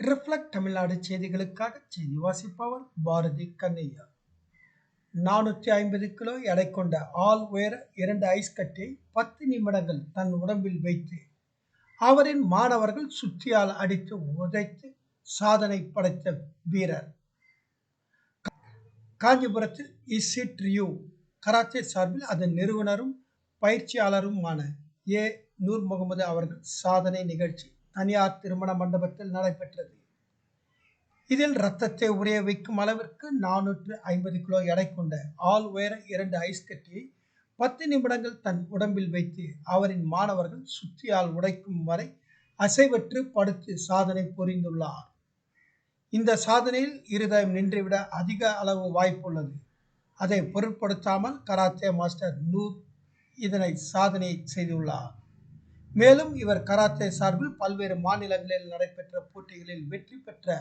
Reflect Tamil Nadu செய்திகளுக்காக செய்தி வாசிப்பவர் பாரதி கண்ணையா. நானூற்றி ஐம்பது கிலோ எடை கொண்ட ஆள் உயர இரண்டு ஐஸ் கட்டியை பத்து நிமிடங்கள் தன் உடம்பில் வைத்து அவரின் மாணவர்கள் சுற்றியால் அடித்து உதைத்து சாதனை படைத்த வீரர். காஞ்சிபுரத்தில் இசிட் ரியூ கராத்தே சார்பில் அதன் நிறுவனரும் பயிற்சியாளருமான ஏ. நூர் முகமது அவர்கள் சாதனை நிகழ்ச்சி தனியார் திருமண மண்டபத்தில் நடைபெற்றது. இதில் ரத்தத்தை உரைய வைக்கும் அளவிற்கு நானூற்று ஐம்பது கிலோ எடை கொண்ட ஆள் உயர இரண்டு ஐஸ் கட்டியை பத்து நிமிடங்கள் தன் உடம்பில் வைத்து அவரின் மாணவர்கள் சுத்தியால் உடைக்கும் வரை அசைவற்று படுத்து சாதனை புரிந்துள்ளார். இந்த சாதனையில் இருதயம் நின்றுவிட அதிக அளவு வாய்ப்புள்ளது அதை பொருட்படுத்தாமல் கராத்தே மாஸ்டர் நூர் இதனை சாதனை செய்துள்ளார். மேலும் இவர் கராத்தே சார்பில் பல்வேறு மாநிலங்களில் நடைபெற்ற போட்டிகளில் வெற்றி பெற்ற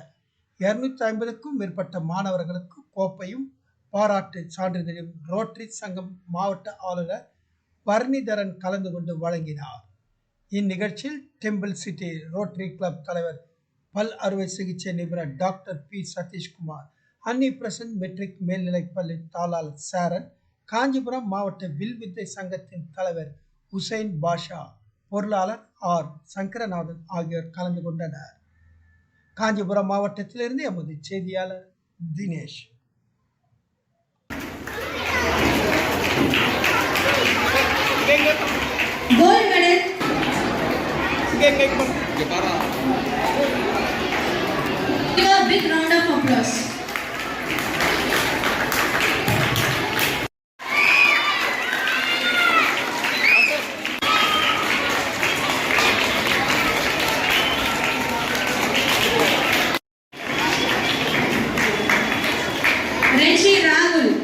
இருநூற்றி ஐம்பதுக்கும் மேற்பட்ட மாணவர்களுக்கு கோப்பையும் பாராட்டு சான்றிதழையும் ரோட்டரி சங்கம் மாவட்ட ஆளுநர் பரணிதரன் கலந்து கொண்டு வழங்கினார். இந்நிகழ்ச்சியில் டெம்பிள் சிட்டி ரோட்டரி கிளப் தலைவர் பல் அறுவை சிகிச்சை நிபுணர் doctor B. Sathishkumar Annie present matric மேல்நிலைப்பள்ளி தாளாளர் சேரன் காஞ்சிபுரம் மாவட்ட வில்வித்தை சங்கத்தின் தலைவர் உசைன் பாஷா பொருளாளர் ஆர். சங்கரநாதன் ஆகியோர் கலந்து கொண்டனர். காஞ்சிபுரம் மாவட்டத்திலிருந்து எமது செய்தியாளர் Dinesh. of applause. Reggie Rahul.